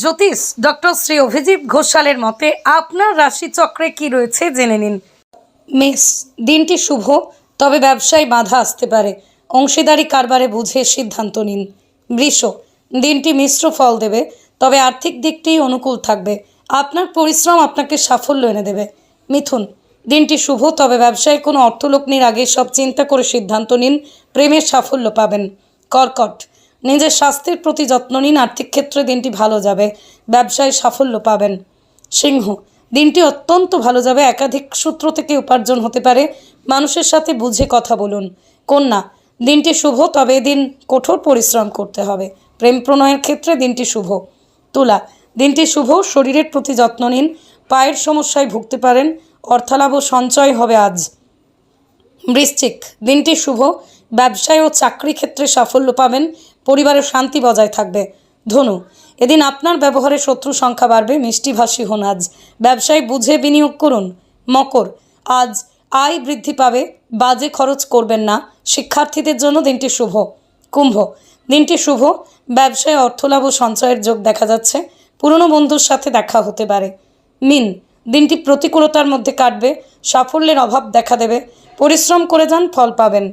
জ্যোতিষ doctor Shri Abhijit ঘোষালের মতে, আপনার রাশিচক্রে কি রয়েছে জেনে নিন। মেষ দিনটি শুভ, তবে ব্যবসায় বাধা আসতে পারে। অংশীদারি কারবারে বুঝে সিদ্ধান্ত নিন। বৃষ, দিনটি মিশ্র ফল দেবে, তবে আর্থিক দিকটি অনুকূল থাকবে। আপনার পরিশ্রম আপনাকে সাফল্য এনে দেবে। মিথুন, দিনটি শুভ, তবে ব্যবসায় কোনো অর্থলগ্নির আগে সব চিন্তা করে সিদ্ধান্ত নিন। প্রেমের সাফল্য পাবেন। কর্কট নিজের স্বাস্থ্যের প্রতি যত্ন নিন, আর্থিক ক্ষেত্রে দিনটি ভালো যাবে, ব্যবসায় সাফল্য পাবেন। সিংহ, দিনটি অত্যন্ত ভালো যাবে, একাধিক সূত্র থেকে উপার্জন হতে পারে। মানুষের সাথে বুঝে কথা বলুন। কন্যা, দিনটি শুভ, তবে দিন কঠোর পরিশ্রম করতে হবে। প্রেম প্রণয়ের ক্ষেত্রে দিনটি শুভ। তুলা, দিনটি শুভ, শরীরের প্রতি যত্ন নিন, পায়ের সমস্যায় ভুগতে পারেন অর্থালাভ সঞ্চয় হবে আজ। বৃশ্চিক, দিনটি শুভ ব্যবসায় ও চাকরি ক্ষেত্রে সাফল্য পাবেন, পরিবারের শান্তি বজায় থাকবে। ধনু, এদিন আপনার ব্যবহারে শত্রু সংখ্যা বাড়বে মিষ্টিভাষী হন আজ। ব্যবসায় বুঝে বিনিয়োগ করুন। মকর, আজ আয় বৃদ্ধি পাবে, বাজে খরচ করবেন না। শিক্ষার্থীদের জন্য দিনটি শুভ। কুম্ভ, দিনটি শুভ। ব্যবসায় অর্থলাভ ও সঞ্চয়ের যোগ দেখা যাচ্ছে। পুরনো বন্ধুর সাথে দেখা হতে পারে। মিন, দিনটি প্রতিকূলতার মধ্যে কাটবে, সাফল্যের অভাব দেখা দেবে। পরিশ্রম করে যান, ফল পাবেন।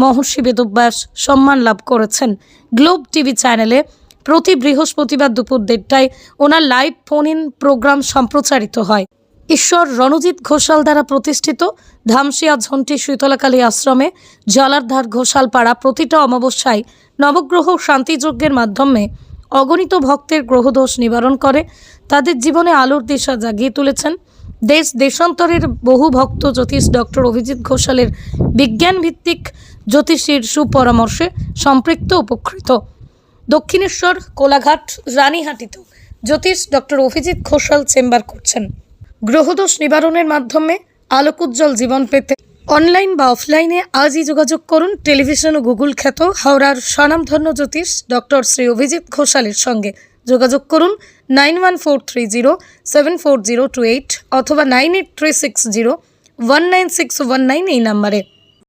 মহর্ষি বেদব্যাস সম্মান লাভ করেছেন। গ্লোব টিভি চ্যানেলে প্রতি বৃহস্পতিবার দুপুর দেড়টায় ওনার লাইভ ফোন ইন প্রোগ্রাম সম্প্রচারিত হয়। ঈশ্বর রণজিৎ ঘোষাল দ্বারা প্রতিষ্ঠিত ধামসিয়া ঝন্টি শীতলাকালী আশ্রমে জলারধার ঘোষালপাড়া প্রতিটা অমাবস্যায় নবগ্রহ শান্তিযজ্ঞের মাধ্যমে অগণিত ভক্তের গ্রহদোষ নিবারণ করে, তাদের জীবনে আলোর দিশা জাগিয়ে তুলেছেন। দেশ দেশান্তরের বহু ভক্ত জ্যোতিষ ডক্টর অভিজিৎ ঘোষালের বিজ্ঞানভিত্তিক জ্যোতিষীর সুপরামর্শে সম্পৃক্ত উপকৃত। দক্ষিণেশ্বর, কোলাঘাট, রানীহাটিতেও জ্যোতিষ ডক্টর অভিজিৎ ঘোষাল চেম্বার করছেন। গ্রহদোষ নিবারণের মাধ্যমে আলোকোজ্জ্বল জীবন পেতে। অনলাইন বা অফলাইনে আজই যোগাযোগ করুন টেলিভিশন ও গুগল খ্যাত হাওড়ার স্বনামধন্য জ্যোতিষ ডক্টর শ্রী অভিজিৎ ঘোষালের সঙ্গে। যোগাযোগ করুন nine one four three zero seven four zero two eight অথবা nine eight three six zero one nine six one nine এই নাম্বারে।